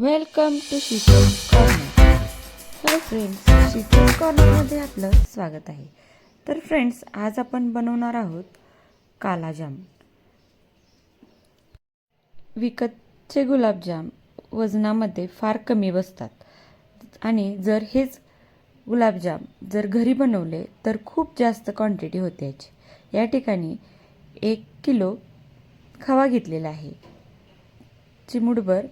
Welcome to Sheetal corner hello friends Sheetal कॉर्नरमध्ये आपलं स्वागत आहे. तर फ्रेंड्स आज आपण बनवणार आहोत कालाजाम. विकतचे गुलाबजाम वजनामध्ये फार कमी बसतात. आणि जर हेच गुलाबजाम जर घरी बनवले तर खूप जास्त क्वांटिटी होते याची. या ठिकाणी एक किलो खवा घेतलेला आहे. चिमूटभर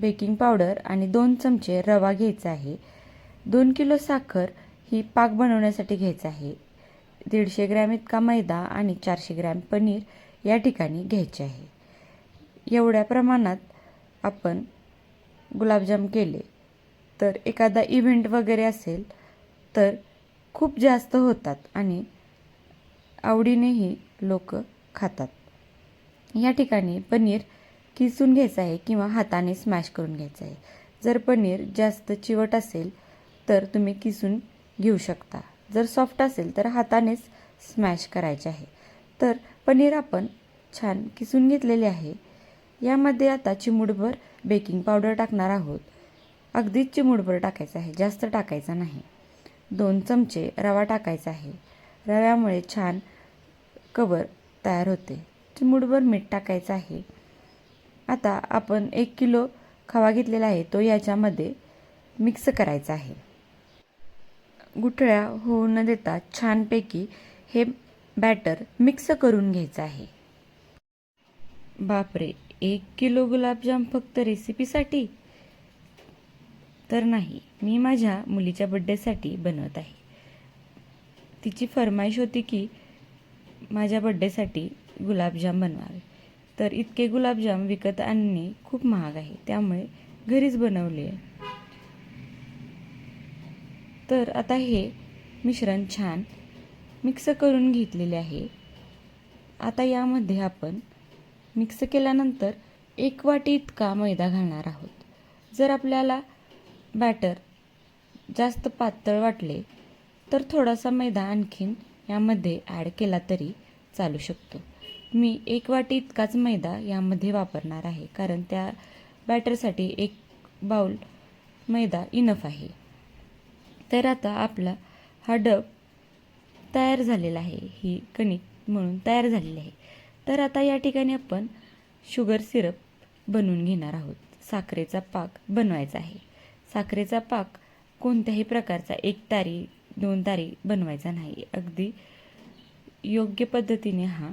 बेकिंग पावडर आणि दोन चमचे रवा घ्यायचा आहे. दोन किलो साखर ही पाक बनवण्यासाठी घ्यायचा आहे. दीडशे ग्रॅम इतका मैदा आणि चारशे ग्रॅम पनीर या ठिकाणी घ्यायचे आहे. एवढ्या प्रमाणात आपण गुलाबजाम केले. तर एखादा इव्हेंट वगैरे असेल तर खूप जास्त होतात आणि आवडीनेही लोक खातात. या ठिकाणी पनीर किसून घ्यायचं आहे किंवा हाताने स्मॅश करून घ्यायचं आहे. जर पनीर जास्त चिवट असेल तर तुम्ही किसून घेऊ शकता. जर सॉफ्ट असेल तर हातानेच स्मॅश करायचे आहे. तर पनीर आपण छान किसून घेतलेले आहे. यामध्ये आता चिमूडभर बेकिंग पावडर टाकणार आहोत. अगदीच चिमूडभर टाकायचं आहे जास्त टाकायचा नाही. दोन चमचे रवा टाकायचा आहे. रव्यामुळे छान कवर तयार होते. चिमूडभर मीठ टाकायचं आहे. आता आपण एक किलो खवा घेतलेला आहे तो याच्यामध्ये मिक्स करायचा आहे. गुठळ्या होऊ न देता छानपैकी हे बॅटर मिक्स करून घ्यायचं आहे. बापरे एक किलो गुलाबजाम फक्त रेसिपीसाठी तर नाही मी माझ्या मुलीच्या बड्डेसाठी बनवत आहे. तिची फरमाईश होती की माझ्या बड्डेसाठी गुलाबजाम बनवावे. तर इतके गुलाबजाम विकत आणणे खूप महाग आहे. त्यामुळे घरीच बनवले. आहे तर आता हे मिश्रण छान मिक्स करून घेतलेले आहे. आता यामध्ये आपण मिक्स केल्यानंतर एक वाटी इतका मैदा घालणार आहोत. जर आपल्याला बॅटर जास्त पातळ वाटले तर थोडासा मैदा आणखीन यामध्ये ॲड केला तरी चालू शकतो. मी एक वाटी इतकाच मैदा यामध्ये वापरणार आहे कारण त्या बॅटरसाठी एक बाउल मैदा इनफ आहे. तर आता आपला हा डब तयार झालेला आहे ही कणिक म्हणून तयार झालेली आहे. तर आता या ठिकाणी आपण शुगर सिरप बनवून घेणार आहोत. साखरेचा पाक बनवायचा आहे. साखरेचा पाक कोणत्याही प्रकारचा एक तारी दोन तारी बनवायचा नाही. अगदी योग्य पद्धतीने हा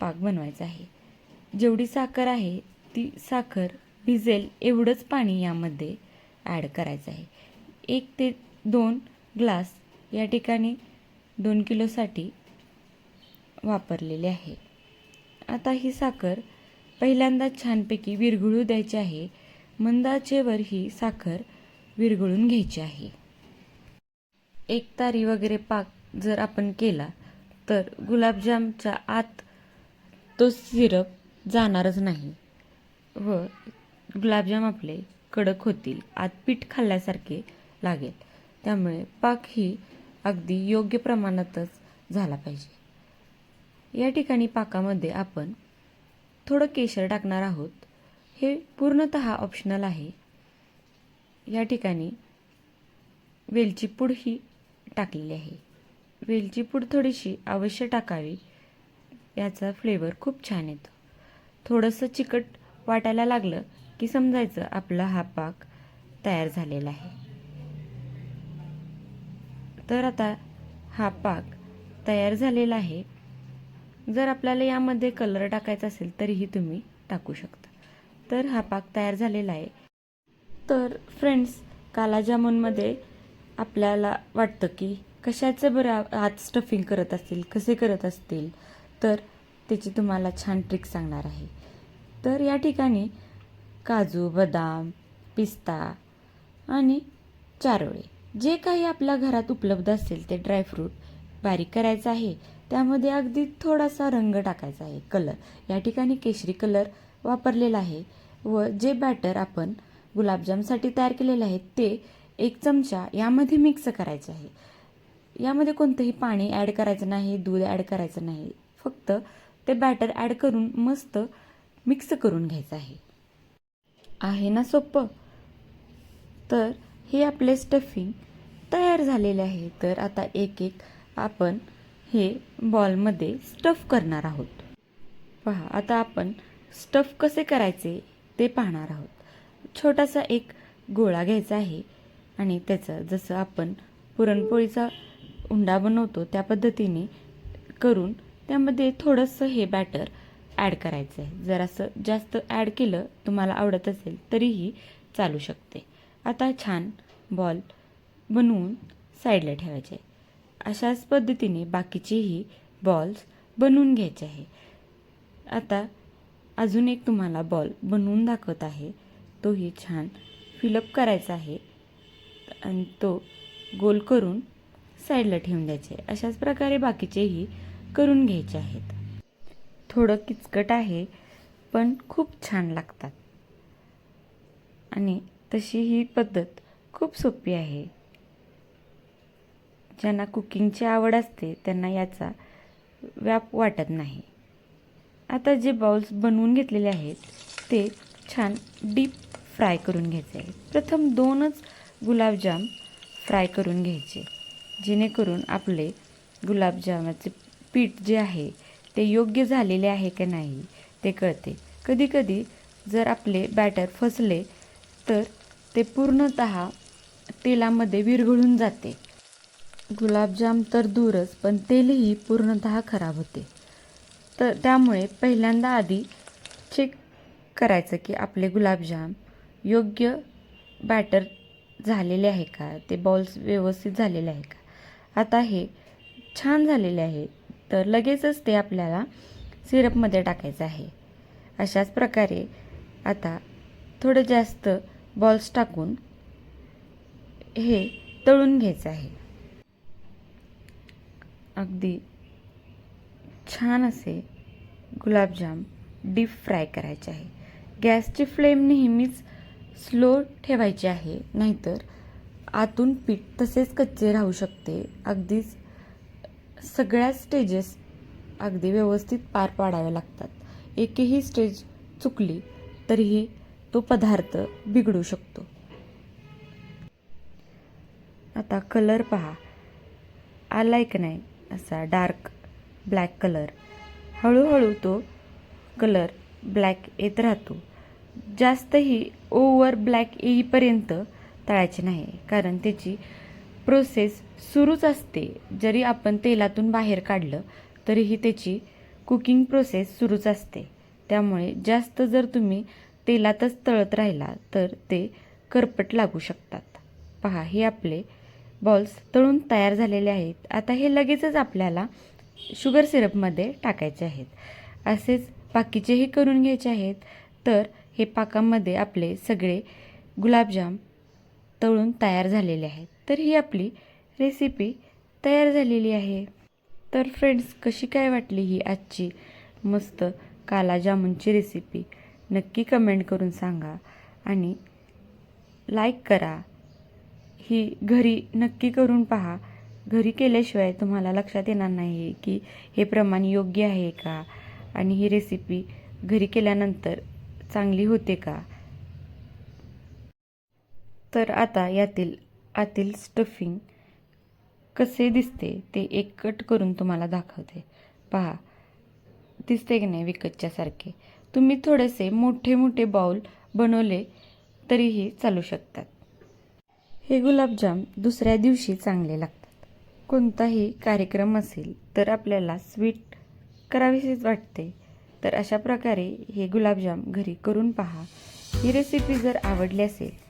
पाक बनवायचा आहे. जेवढी साखर आहे ती साखर भिजेल एवढंच पाणी यामध्ये ॲड करायचं आहे. एक ते दोन ग्लास या ठिकाणी दोन किलोसाठी वापरलेले आहे. आता ही साखर पहिल्यांदा छानपैकी विरघळू द्यायची आहे. मंदाचेवर ही साखर विरघळून घ्यायची आहे. एक तारी वगैरे पाक जर आपण केला तर गुलाबजामच्या आत तो सिरप जाणारच नाही. व गुलाबजाम आपले कडक होतील आत पीठ खाल्ल्यासारखे लागेल. त्यामुळे पाक ही अगदी योग्य प्रमाणातच झाला पाहिजे. या ठिकाणी पाकामध्ये आपण थोडं केशर टाकणार आहोत. हे पूर्णत ऑप्शनल आहे. या ठिकाणी वेलची पूड ही टाकलेली आहे. वेलची पूड थोडीशी अवश्य टाकावी. याचा फ्लेवर खूप छान येतो. थोडंसं चिकट वाटायला लागलं की समजायचं आपला हा पाक तयार झालेला आहे. तर आता हा पाक तयार झालेला आहे. जर आपल्याला यामध्ये कलर टाकायचा असेल तरीही तुम्ही टाकू शकता. तर हा पाक तयार झालेला आहे. तर फ्रेंड्स काला जामुनमध्ये आपल्याला वाटतं की कशाचं बरं आत स्टफिंग करत असतील कसे करत असतील? तर त्याची तुम्हाला छान ट्रिक सांगणार आहे. तर या ठिकाणी काजू बदाम पिस्ता आणि चारोळे. जे काही आपल्या घरात उपलब्ध असेल ते ड्रायफ्रूट बारीक करायचं आहे. त्यामध्ये अगदी थोडासा रंग टाकायचा आहे. कलर या ठिकाणी केशरी कलर वापरलेला आहे व जे बॅटर आपण गुलाबजामसाठी तयार केलेलं आहे ते एक चमचा यामध्ये मिक्स करायचे आहे. यामध्ये कोणतंही पाणी ॲड करायचं नाही दूध ॲड करायचं नाही. फक्त ते बॅटर ॲड करून मस्त मिक्स करून घ्यायचं आहे. आहे ना सोपं? तर हे आपले स्टफिंग तयार झालेले आहे. तर आता एक एक आपण हे बॉलमध्ये स्टफ करणार आहोत. पहा आता आपण स्टफ कसे करायचे ते पाहणार आहोत. छोटासा एक गोळा घ्यायचा आहे आणि त्याचं जसं आपण पुरणपोळीचा उंडा बनवतो त्या पद्धतीने करून त्यामध्ये थोडंसं हे बॅटर ॲड करायचं आहे जर असं जास्त ॲड केलं तुम्हाला आवडत असेल तरीही चालू शकते. आता छान बॉल बनवून साईडला ठेवायचे. अशाच पद्धतीने बाकीचेही बॉल्स बनवून घ्यायचे आहे. आता अजून एक तुम्हाला बॉल बनवून दाखवत आहे. तोही छान फिलअप करायचा आहे. आणि तो गोल करून साईडला ठेवून द्यायचे. अशाच प्रकारे बाकीचेही करून घ्यायचे आहेत. थोडं किचकट आहे पण खूप छान लागतात. आणि तशी ही पद्धत खूप सोपी आहे. ज्यांना कुकिंगची आवड असते त्यांना याचा व्याप वाटत नाही. आता जे बाउल्स बनवून घेतलेले आहेत ते छान डीप फ्राय करून घ्यायचे आहे प्रथम दोनच गुलाबजाम फ्राय करून घ्यायचे जेणेकरून आपले गुलाबजामाचे पीठ जे आहे ते योग्य झालेले आहे का नाही ते कळते. कधीकधी जर आपले बॅटर फसले तर ते पूर्णत तेलामध्ये विरघळून जाते. गुलाबजाम तर दूरच पण तेलही पूर्णत खराब होते. तर त्यामुळे पहिल्यांदा आधी चेक करायचं की आपले गुलाबजाम योग्य बॅटर झालेले आहे का ते बॉल्स व्यवस्थित झालेले आहे का. आता हे छान झालेले आहे. तर लगेचच ते आपल्याला सिरपमध्ये टाकायचं आहे. अशाच प्रकारे आता थोडं जास्त बॉल्स टाकून हे तळून घ्यायचं आहे. अगदी छान असे गुलाबजाम डीप फ्राय करायचे आहे. गॅसची फ्लेम नेहमीच स्लो ठेवायची आहे नाहीतर आतून पीठ तसेच कच्चे राहू शकते. अगदीच सगळ्या स्टेजेस अगदी व्यवस्थित पार पाडाव्या लागतात. एकही स्टेज चुकली तरीही तो पदार्थ बिघडू शकतो. आता कलर पहा. आलाय की नाही असा डार्क ब्लॅक कलर हळूहळू तो कलर ब्लॅक येत राहतो. जास्तही ओव्हर ब्लॅक येईपर्यंत तळायचे नाही कारण त्याची प्रोसेस सुरूच असते. जरी आपण तेलातून बाहेर काढलं तरीही त्याची कुकिंग प्रोसेस सुरूच असते. त्यामुळे जास्त जर तुम्ही तेलातच तळत राहिला तर ते करपट लागू शकतात. पहा हे आपले बॉल्स तळून तयार झालेले आहेत. आता हे लगेचच आपल्याला शुगर सिरपमध्ये टाकायचे आहेत. असेच बाकीचेही करून घ्यायचे आहेत. तर हे पाकामध्ये आपले सगळे गुलाबजाम तळून तयार झालेले आहेत तर ही आपली रेसिपी तयार झालेली आहे. तर फ्रेंड्स कशी काय वाटली ही आजची मस्त काला जामुनची रेसिपी नक्की कमेंट करून सांगा आणि लाईक करा. ही घरी नक्की करून पहा. घरी केल्याशिवाय तुम्हाला लक्षात येणार नाही की हे प्रमाण योग्य आहे का? आणि ही रेसिपी घरी केल्यानंतर चांगली होते का? तर आता यातील आतील स्टफिंग कसे दिसते ते एक कट करून तुम्हाला दाखवते. पहा दिसते की नाही विकतच्यासारखे तुम्ही थोडेसे मोठे मोठे बाऊल बनवले तरीही चालू शकतात. हे गुलाबजाम दुसऱ्या दिवशी चांगले लागतात. कोणताही कार्यक्रम असेल तर आपल्याला स्वीट करावीशीच वाटते. तर अशा प्रकारे हे गुलाबजाम घरी करून पहा. ही रेसिपी जर आवडली असेल